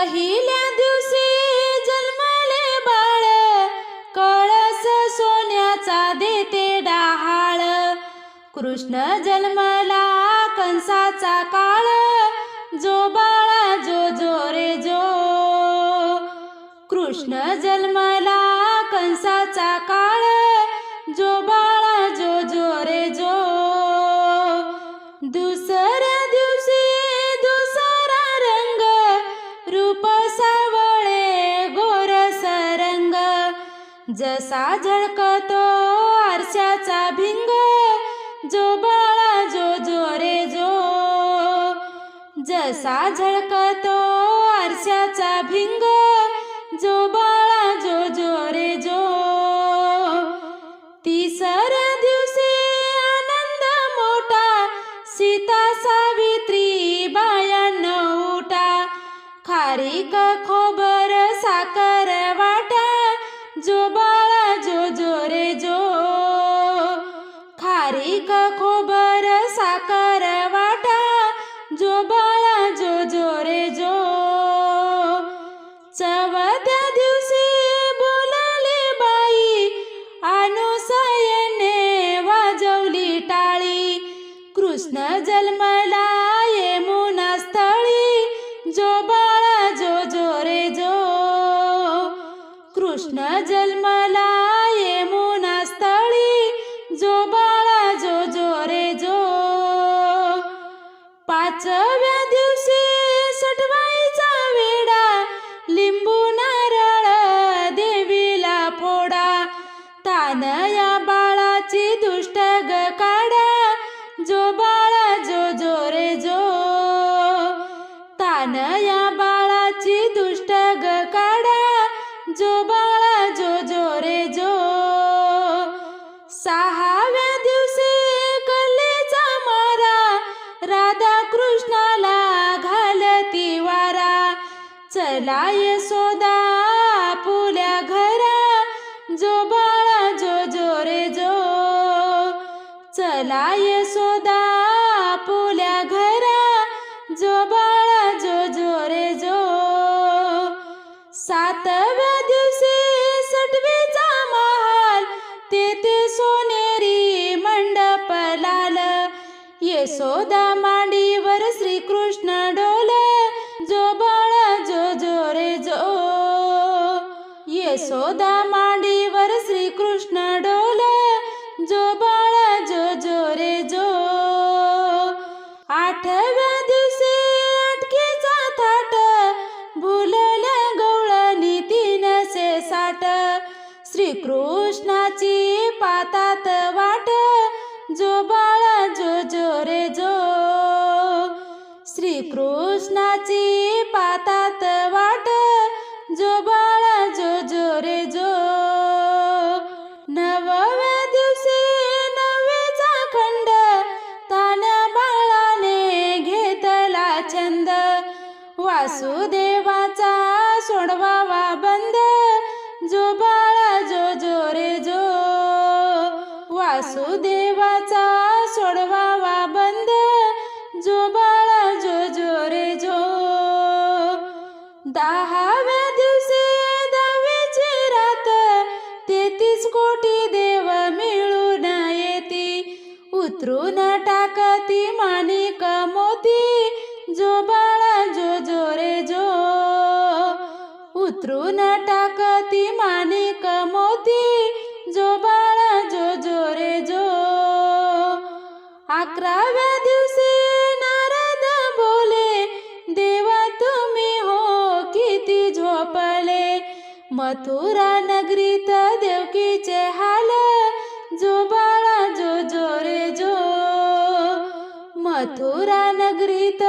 पहिल्या दिवशी जन्मले बाळ. कळस सोन्याचा देते डहाळ. कृष्ण जन्मला कंसाचा काळ. जो बाळा जो जो रे जो. कृष्ण जन्म जसा झळकतो आरशाचा भिंग जो बाळा जो जो रे जो. जसा झळकतो आरशाचा भिंग जो बाळा जो जो रे जो. तिसऱ्या दिवशी आनंद मोठा सीता सावित्री बायान उठा. खारीक खोबर Jacob. राधा कृष्णाला घालती वारा. चला सोदा पुल्या घरा. जो बाळा जो जो रे जो. चला सोदा पुल्या घरा. जो बाळा जो जो रे जो. सातव्या दिवशी सटवेचा महाल. तेथे सोनेरी मंडप लाल. यशोदा मा कृष्ण डोले जो बाळा जो जो रे जो यशोदा मांडीवर श्रीकृष्ण डोल जो बाळा जो जो रे जो आठव्या दिवशी अटकेचा थाट भुलल्या गवळणी तीनशे साठ श्रीकृष्णाची पाता श्रीकृष्णाची पातात वाट जो बाळा जो जो रे जो. नवव्या दिवशी नवेचा खंड तान्या बाळाने घेतला छंद. वासुदेवाचा सोडवावा बंद जो बाळा जो जो रे जो. वासुदेव कोटी देव मिळून येती. उतरून मथुरा त देवकीचे हाल जो बाळा जो जो जो. मथुरा नगरीत